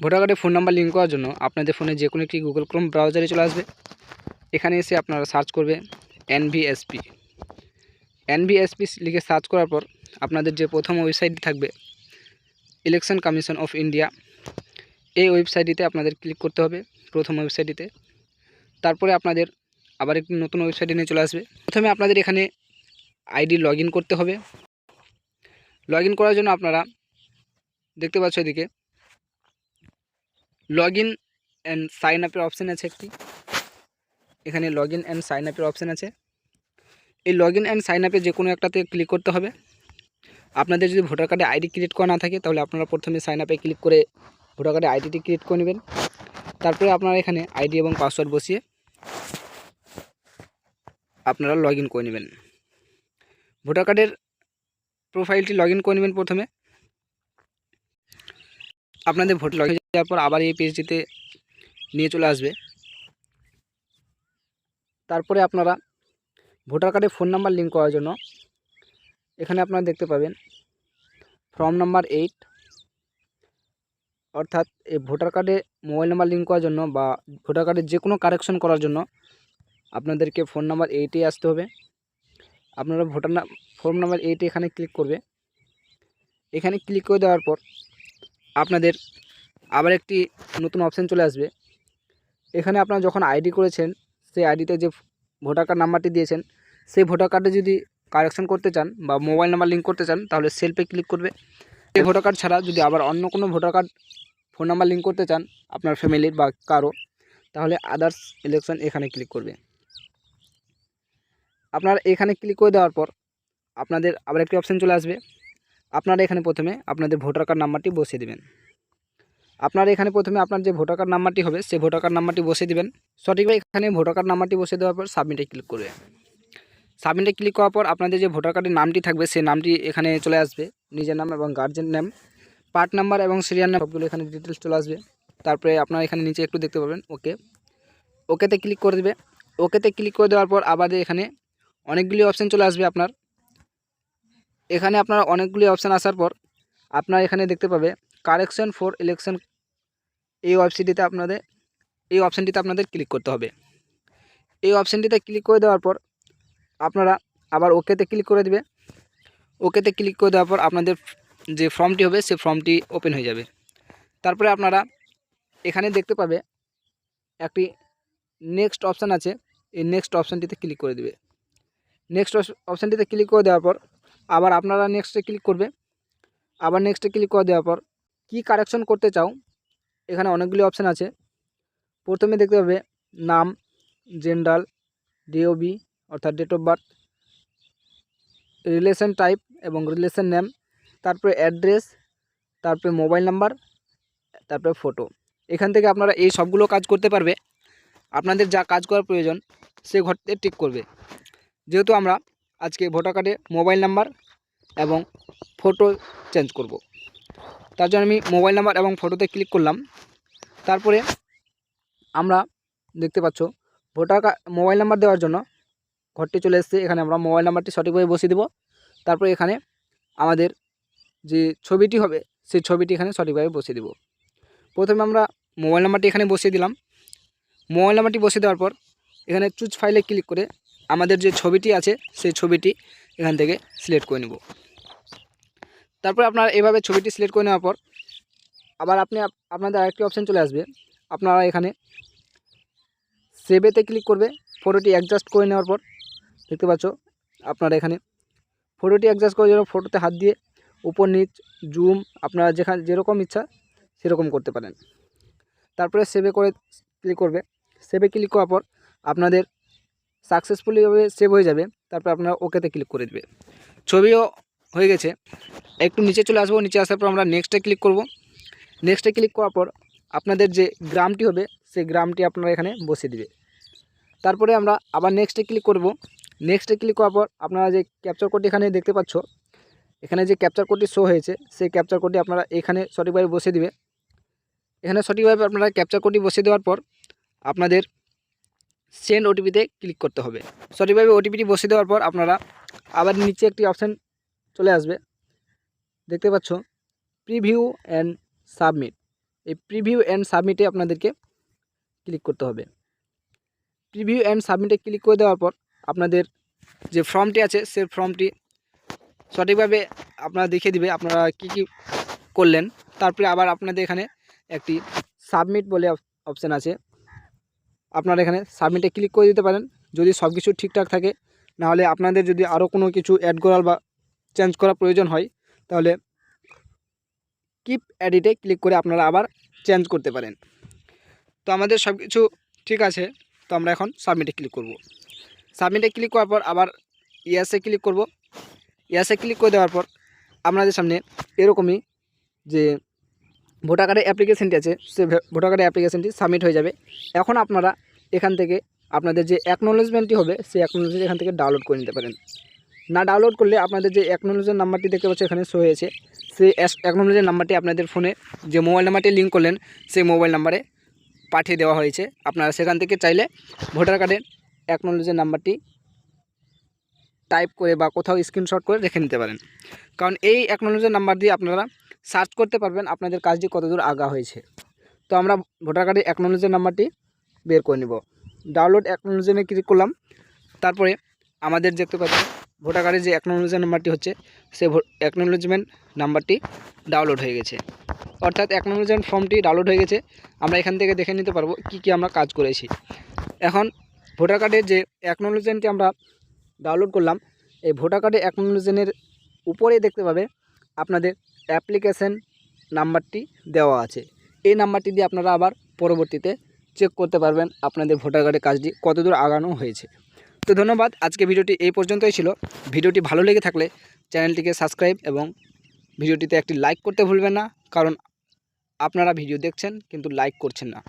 Voter কার্ডে phone number link করার জন্য আপনাদের ফোনে যে কোনো একটি গুগল ক্রোম ব্রাউজারে চলে আসবে। এখানে এসে আপনারা সার্চ করবে এনভিএসপি এনভিএসপি লিখে সার্চ করার পর আপনাদের যে প্রথম ওয়েবসাইটটি থাকবে ইলেকশন কমিশন অফ ইন্ডিয়া এই ওয়েবসাইটটিতে আপনাদের ক্লিক করতে হবে প্রথম ওয়েবসাইটটিতে তারপরে আপনাদের আবার একটি নতুন ওয়েবসাইটে নিয়ে চলে আসবে। প্রথমে আপনাদের এখানে আইডি লগ করতে হবে। লগ করার জন্য আপনারা দেখতে পাচ্ছ এদিকে লগ ইন অ্যান্ড সাইন আপের অপশান আছে একটি। এখানে লগ ইন অ্যান্ড সাইন আপের অপশান আছে। এই লগ ইন অ্যান্ড সাইন আপে যে কোনো একটাতে ক্লিক করতে হবে। আপনাদের যদি ভোটার কার্ডে আইডি ক্রিয়েট করা না থাকে, তাহলে আপনারা প্রথমে সাইন আপে ক্লিক করে ভোটার কার্ডে আইডিটি ক্রিয়েট করে নেবেন। তারপরে আপনারা এখানে আইডি এবং পাসওয়ার্ড বসিয়ে আপনারা লগ ইন করে নেবেন। ভোটার কার্ডের প্রোফাইলটি লগ ইন করে নেবেন প্রথমে। আপনাদের ভোট লগ যাওয়ার পর আবার এই পেজটিতে নিয়ে চলে আসবে। তারপরে আপনারা ভোটার কার্ডে ফোন নাম্বার লিঙ্ক করার জন্য এখানে আপনারা দেখতে পাবেন ফর্ম নাম্বার এইট অর্থাৎ এই ভোটার কার্ডে মোবাইল নাম্বার লিঙ্ক করার জন্য বা ভোটার কার্ডে যে কোনো কারেকশন করার জন্য আপনাদেরকে ফোন নাম্বার এইটে আসতে হবে। আপনারা ভোটার না ফর্ম নাম্বার এইটে এখানে ক্লিক করবে। এখানে ক্লিক করে দেওয়ার পর আপনাদের আবার একটি নতুন অপশান চলে আসবে। এখানে আপনারা যখন আইডি করেছেন, সেই আইডিতে যে ভোটার কার্ড নাম্বারটি দিয়েছেন, সেই ভোটার কার্ডে যদি কারেকশন করতে চান বা মোবাইল নাম্বার লিঙ্ক করতে চান, তাহলে সেলফে ক্লিক করবে। এই ভোটার কার্ড ছাড়া যদি আবার অন্য কোনো voter card phone number link করতে চান, আপনার ফ্যামিলির বা কারও, তাহলে আদার্স ইলেকশন এখানে ক্লিক করবে। আপনার এখানে ক্লিক করে দেওয়ার পর, আপনাদের আবার একটি অপশান চলে আসবে। আপনারা এখানে প্রথমে আপনাদের ভোটার কার্ড নাম্বারটি বসিয়ে দেবেন। আপনারা এখানে প্রথমে আপনার যে ভোটার কার্ড নাম্বারটি হবে, সেই ভোটার কার্ড নাম্বারটি বসিয়ে দেবেন। সঠিকভাবে এখানে ভোটার কার্ড নাম্বারটি বসিয়ে দেওয়ার পর সাবমিটে ক্লিক করবে। সাবমিটে ক্লিক করার পর আপনাদের যে ভোটার কার্ডের নামটি থাকবে, সেই নামটি এখানে চলে আসবে। নিজের নাম এবং গার্জেন নাম পার্ট নাম্বার এবং সিরিয়াল নাম সবগুলো এখানে ডিটেলস চলে আসবে। তারপরে আপনারা এখানে নিচে একটু দেখতে পাবেন ওকে ওকেতে ক্লিক করে দেবে। ওকেতে ক্লিক করে দেওয়ার পর আবার এখানে অনেকগুলি অপশান চলে আসবে আপনার। এখানে আপনার অনেকগুলি অপশান আসার পর আপনার এখানে দেখতে পাবে কারেকশন ফর ইলেকশন এই ওয়েবসাইটটিতে আপনাদের, এই অপশানটিতে আপনাদের ক্লিক করতে হবে। এই অপশানটিতে ক্লিক করে দেওয়ার পর আপনারা আবার ওকেতে ক্লিক করে দেবে। ওকেতে ক্লিক করে দেওয়ার পর আপনাদের যে ফর্মটি হবে, সেই ফর্মটি ওপেন হয়ে যাবে। তারপরে আপনারা এখানে দেখতে পাবে একটি নেক্সট অপশান আছে, এই নেক্সট অপশানটিতে ক্লিক করে দেবে। নেক্সট অপশানটিতে ক্লিক করে দেওয়ার পর আবার আপনারা নেক্সটে ক্লিক করবে। আবার নেক্সটে ক্লিক করে দেওয়ার পর কী কারেকশন করতে চাও এখানে অনেকগুলি অপশান আছে। প্রথমে দেখতে পাবে নাম জেন্ডার ডিওবি অর্থাৎ date of birth relation type এবং রিলেশন নেম তারপরে অ্যাড্রেস তারপরে মোবাইল নাম্বার তারপরে ফটো এখান থেকে আপনারা এই সবগুলো কাজ করতে পারবে। আপনাদের যা কাজ করার প্রয়োজন, সে ঘরতে টিক করবে। যেহেতু আমরা আজকে ভোটার কার্ডে মোবাইল নাম্বার এবং ফটো চেঞ্জ করব। তার জন্য আমি মোবাইল নাম্বার এবং ফটোতে ক্লিক করলাম। তারপরে আমরা দেখতে পাচ্ছ, ভোটার কার্ড মোবাইল নাম্বার দেওয়ার জন্য ঘরটি চলে এসেছে। এখানে আমরা মোবাইল নাম্বারটি সঠিকভাবে বসিয়ে দেবো। তারপরে এখানে আমাদের যে ছবিটি হবে, সেই ছবিটি এখানে সঠিকভাবে বসিয়ে দেব। প্রথমে আমরা মোবাইল নাম্বারটি এখানে বসিয়ে দিলাম। মোবাইল নাম্বারটি বসিয়ে দেওয়ার পর এখানে চুজ ফাইলে ক্লিক করে আমাদের যে ছবিটি আছে, সেই ছবিটি এখান থেকে সিলেক্ট করে নেব। তারপর আপনারা এভাবে ছবিটি সিলেক্ট করে নেওয়ার পর আবার আপনি আপনাদের আরেকটি অপশান চলে আসবে। আপনারা এখানে সেভেতে ক্লিক করবে ফটোটি অ্যাডজাস্ট করে নেওয়ার পর দেখতে পাচ্ছ আপনারা এখানে ফটোটি অ্যাডজাস্ট করে জন্য ফটোতে হাত দিয়ে উপর নিচ জুম আপনারা যেখানে যেরকম ইচ্ছা সেরকম করতে পারেন। তারপরে সেভে করে ক্লিক করবে। সেভে ক্লিক করার পর আপনাদের সাকসেসফুলিভাবে সেভ হয়ে যাবে। তারপর আপনারা ওকেতে ক্লিক করে দেবে। ছবিও হয়ে গেছে। একটু নিচে চলে আসব, নিচে আসার পর আমরা নেক্সটে ক্লিক করব। নেক্সটে ক্লিক করার পর আপনাদের যে গ্রামটি হবে, সেই গ্রামটি আপনারা এখানে বসিয়ে দিবে। তারপরে আমরা আবার নেক্সটে ক্লিক করব। নেক্সটে ক্লিক করার পর আপনারা যে ক্যাপচার কোডটি এখানে দেখতে পাচ্ছ, এখানে যে ক্যাপচার কোডটি শো হয়েছে, সেই ক্যাপচার কোডটি আপনারা এখানে সঠিকভাবে বসিয়ে দিবে। এখানে সঠিকভাবে আপনারা ক্যাপচার কোডটি বসিয়ে দেওয়ার পর আপনাদের সেন্ড ওটিপিতে ক্লিক করতে হবে। সঠিকভাবে ওটিপিটি বসিয়ে দেওয়ার পর আপনারা আবার নিচে একটি অপশান চলে আসবে। দেখতে পাচ্ছ? প্রিভিউ অ্যান্ড সাবমিট এই প্রিভিউ অ্যান্ড সাবমিটে আপনাদেরকে ক্লিক করতে হবে। প্রিভিউ অ্যান্ড সাবমিটে ক্লিক করে দেওয়ার পর আপনাদের যে ফর্মটি আছে, সেই ফর্মটি সঠিকভাবে আপনারা দেখিয়ে দিবে, আপনারা কি কি করলেন। তারপরে আবার আপনাদের এখানে একটি সাবমিট বলে অপশান আছে। আপনারা এখানে সাবমিটে ক্লিক করে দিতে পারেন। যদি সব কিছু ঠিকঠাক থাকে, নাহলে আপনাদের যদি আরও কোনো কিছু অ্যাড করার বা চেঞ্জ করার প্রয়োজন হয় তাহলে কিপ এডিটে ক্লিক করে আপনারা আবার চেঞ্জ করতে পারেন। তো আমাদের সব কিছু ঠিক আছে, তো আমরা এখন সাবমিটে ক্লিক করব। সাবমিটে ক্লিক করার পর আবার ইয়াসে ক্লিক করব। ইয়াসে ক্লিক করে দেওয়ার পর আপনাদের সামনে এরকমই যে ভোটার কার্ডের অ্যাপ্লিকেশনটি আছে, সে ভোটার কার্ডের অ্যাপ্লিকেশনটি সাবমিট হয়ে যাবে। এখন আপনারা এখান থেকে আপনাদের যে অ্যাকনোলেজমেন্টটি হবে, সেই অ্যাকনোলেজমেন্ট এখান থেকে ডাউনলোড করে নিতে পারেন। না ডাউনলোড করলে আপনাদের যে অ্যাকনোলেজের নাম্বারটি দেখতে পাচ্ছেন এখানে শো হয়েছে। সেই অ্যাকনোলেজের নাম্বারটি আপনাদের ফোনে যে মোবাইল নাম্বারটি লিঙ্ক করলেন, সেই মোবাইল নাম্বারে পাঠিয়ে দেওয়া হয়েছে। আপনারা সেখান থেকে চাইলে ভোটার কার্ডের অ্যাকনোলেজের নাম্বারটি টাইপ করে বা কোথাও স্ক্রিনশট করে রেখে নিতে পারেন। কারণ এই অ্যাকনোলেজের নাম্বার দিয়ে আপনারা সার্চ করতে পারবেন আপনাদের কাজটি কতদূর আগা হয়েছে। তো আমরা ভোটার কার্ডের অ্যাকনোলেজের নাম্বারটি বের করে নিব। ডাউনলোড অ্যাকনোলেজনে ক্লিক করলাম। তারপরে আমাদের দেখতে পাচ্ছি ভোটার কার্ডের যে অ্যাকনোলেজের নাম্বারটি হচ্ছে, সে অ্যাকনোলেজমেন্ট নাম্বারটি ডাউনলোড হয়ে গেছে। অর্থাৎ অ্যাকনোলেজমেন্ট ফর্মটি ডাউনলোড হয়ে গেছে। আমরা এখান থেকে দেখে নিতে পারব কি কি আমরা কাজ করেছি। এখন ভোটার কার্ডের যে অ্যাকনোলেজমেন্টটি আমরা ডাউনলোড করলাম, এই ভোটার কার্ডের অ্যাকনোলেজনের উপরে দেখতে পাবে আপনাদের অ্যাপ্লিকেশন নাম্বারটি দেওয়া আছে। এই নাম্বারটি দিয়ে আপনারা আবার পরবর্তীতে চেক করতে পারবেন আপনাদের ভোটার কার্ডের কাজটি কতদূর আগানো হয়েছে। তো ধন্যবাদ, আজকে ভিডিওটি এই পর্যন্তই ছিল। ভিডিওটি ভালো লেগে থাকলে চ্যানেলটিকে সাবস্ক্রাইব এবং ভিডিওটিতে একটি লাইক করতে ভুলবেন না, কারণ আপনারা ভিডিও দেখছেন কিন্তু লাইক করছেন না।